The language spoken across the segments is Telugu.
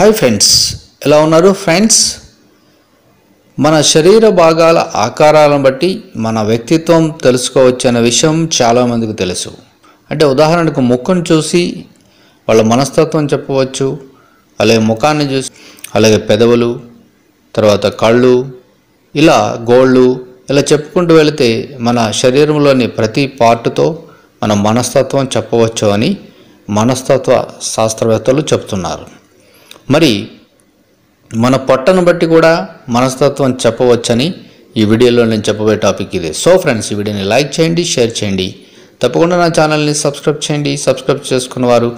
హాయ్ ఫ్రెండ్స్ ఎలా ఉన్నారు ఫ్రెండ్స్ మన శరీర భాగాల ఆకారాలను బట్టి మన వ్యక్తిత్వం తెలుసుకోవచ్చు అనే విషయం చాలామందికి తెలుసు. అంటే ఉదాహరణకు ముఖం చూసి వాళ్ళ మనస్తత్వం చెప్పవచ్చు అలాగే ముఖాన్ని చూసి అలాగే పెదవులు తర్వాత కళ్ళు ఇలా గోళ్ళు ఇలా చెప్పుకుంటూ వెళితే మన శరీరంలోని ప్రతి పార్టుతో మన మనస్తత్వం చెప్పవచ్చు అని మనస్తత్వ శాస్త్రవేత్తలు చెప్తున్నారు. మరి మన పొట్టను బట్టి కూడా మనస్తత్వం చెప్పవచ్చని ఈ వీడియోలో నేను చెప్పబోయే టాపిక్ ఇదే. సో ఫ్రెండ్స్ ఈ వీడియోని లైక్ చేయండి షేర్ చేయండి. తప్పకుండా నా ఛానల్ని సబ్స్క్రైబ్ చేయండి. సబ్స్క్రైబ్ చేసుకున్న వారు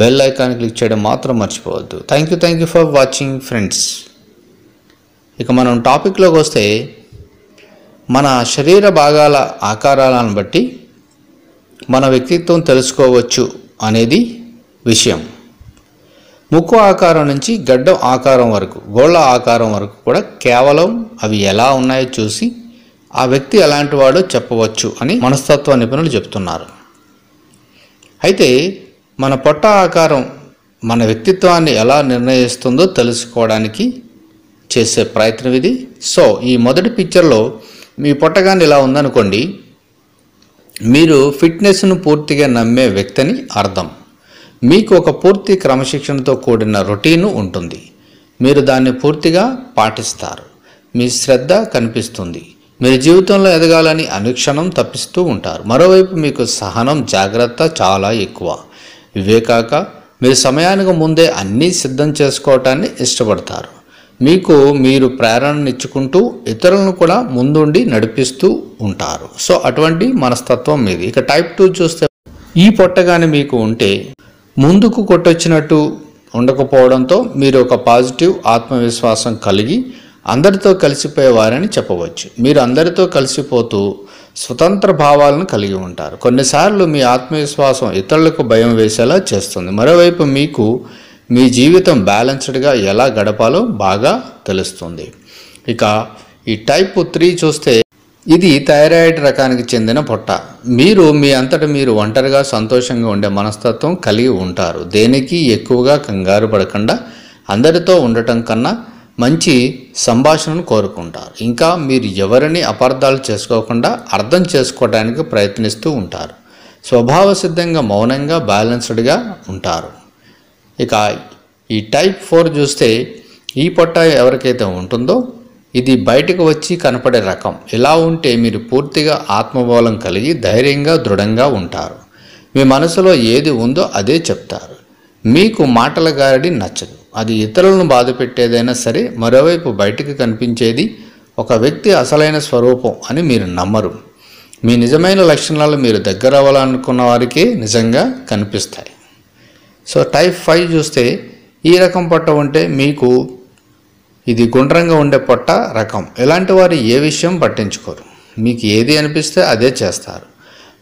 బెల్ ఐకాన్ క్లిక్ చేయడం మాత్రం మర్చిపోవద్దు. Thank you thank you for watching friends ఇక మనం టాపిక్లోకి వస్తే మన శరీర భాగాల ఆకారాలను బట్టి మన వ్యక్తిత్వం తెలుసుకోవచ్చు అనేది విషయం. ముక్కు ఆకారం నుంచి గడ్డం ఆకారం వరకు గోళ్ళ ఆకారం వరకు కూడా కేవలం అవి ఎలా ఉన్నాయో చూసి ఆ వ్యక్తి ఎలాంటి వాడో చెప్పవచ్చు అని మనస్తత్వ నిపుణులు చెప్తున్నారు. అయితే మన పొట్ట ఆకారం మన వ్యక్తిత్వాన్ని ఎలా నిర్ణయిస్తుందో తెలుసుకోవడానికి చేసే ప్రయత్నం ఇది. సో ఈ మొదటి పిక్చర్లో మీ పొట్టగాని ఇలా ఉందనుకోండి మీరు ఫిట్నెస్ను పూర్తిగా నమ్మే వ్యక్తిని అర్థం. మీకు ఒక పూర్తి క్రమశిక్షణతో కూడిన రొటీను ఉంటుంది. మీరు దాన్ని పూర్తిగా పాటిస్తారు. మీ శ్రద్ధ కనిపిస్తుంది. మీరు జీవితంలో ఎదగాలని అనుక్షణం తప్పిస్తూ ఉంటారు. మరోవైపు మీకు సహనం జాగ్రత్త చాలా ఎక్కువ. ఇవే కాక మీరు సమయానికి ముందే అన్నీ సిద్ధం చేసుకోవటాన్ని ఇష్టపడతారు. మీకు మీరు ప్రేరణనిచ్చుకుంటూ ఇతరులను కూడా ముందుండి నడిపిస్తూ ఉంటారు. సో అటువంటి మనస్తత్వం మీది. ఇక టైప్ టూ చూస్తే ఈ పొట్టగాని మీకు ఉంటే ముందుకు కొట్టొచ్చినట్టు ఉండకపోవడంతో మీరు ఒక పాజిటివ్ ఆత్మవిశ్వాసం కలిగి అందరితో కలిసిపోయేవారని చెప్పవచ్చు. మీరు అందరితో కలిసిపోతూ స్వతంత్ర భావాలను కలిగి ఉంటారు. కొన్నిసార్లు మీ ఆత్మవిశ్వాసం ఇతరులకు భయం వేసేలా చేస్తుంది. మరోవైపు మీకు మీ జీవితం బ్యాలెన్స్డ్గా ఎలా గడపాలో బాగా తెలుస్తుంది. ఇక ఈ టైప్ త్రీ చూస్తే ఇది థైరాయిడ్ రకానికి చెందిన పొట్ట. మీరు మీ అంతట మీరు ఒంటరిగా సంతోషంగా ఉండే మనస్తత్వం కలిగి ఉంటారు. దేనికి ఎక్కువగా కంగారు పడకుండా అందరితో ఉండటం కన్నా మంచి సంభాషణను కోరుకుంటారు. ఇంకా మీరు ఎవరిని అపార్థాలు చేసుకోకుండా అర్థం చేసుకోవడానికి ప్రయత్నిస్తూ ఉంటారు. స్వభావ సిద్ధంగా మౌనంగా బ్యాలెన్స్డ్గా ఉంటారు. ఇక ఈ టైప్ ఫోర్ చూస్తే ఈ పొట్ట ఎవరికైతే ఉంటుందో ఇది బయటకు వచ్చి కనపడే రకం. ఇలా ఉంటే మీరు పూర్తిగా ఆత్మబలం కలిగి ధైర్యంగా దృఢంగా ఉంటారు. మీ మనసులో ఏది ఉందో అదే చెప్తారు. మీకు మాటల గారడి నచ్చదు. అది ఇతరులను బాధ పెట్టేదైనా సరే మరోవైపు బయటికి కనిపించేది ఒక వ్యక్తి అసలైన స్వరూపం అని మీరు నమ్మరు. మీ నిజమైన లక్షణాలు మీరు దగ్గర అవ్వాలనుకున్న వారికే నిజంగా కనిపిస్తాయి. సో టైప్ ఫైవ్ చూస్తే ఈ రకం పట్ట ఉంటే మీకు ఇది గుండ్రంగా ఉండే పొట్ట రకం. ఇలాంటి వారు ఏ విషయం పట్టించుకోరు. మీకు ఏది అనిపిస్తే అదే చేస్తారు.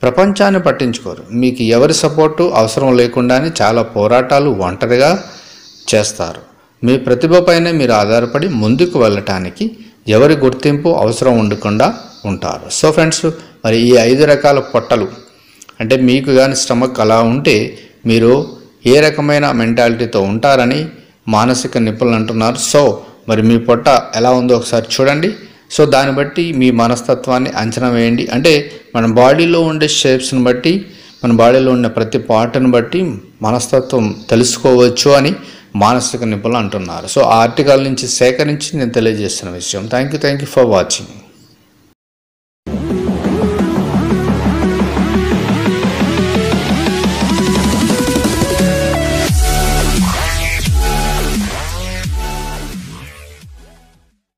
ప్రపంచాన్ని పట్టించుకోరు. మీకు ఎవరి సపోర్టు అవసరం లేకుండానే చాలా పోరాటాలు ఒంటరిగా చేస్తారు. మీ ప్రతిభపైనే మీరు ఆధారపడి ముందుకు వెళ్ళటానికి ఎవరి గుర్తింపు అవసరం ఉండకుండా ఉంటారు. సో ఫ్రెండ్స్ మరి ఈ ఐదు రకాల పొట్టలు అంటే మీకు కానీ స్టమక్ అలా ఉంటే మీరు ఏ రకమైన మెంటాలిటీతో ఉంటారని మానసిక నిపుణులు అంటున్నారు. సో మరి మీ పొట్ట ఎలా ఉందో ఒకసారి చూడండి. సో దాన్ని బట్టి మీ మనస్తత్వాన్ని అంచనా వేయండి. అంటే మన బాడీలో ఉండే షేప్స్ని బట్టి మన బాడీలో ఉన్న ప్రతి పార్ట్ని బట్టి మనస్తత్వం తెలుసుకోవచ్చు అని మానసిక నిపుణులు అంటున్నారు. సో ఆ ఆర్టికల్ నుంచి సేకరించి నేను తెలియజేస్తున్న విషయం. Thank you thank you for watching.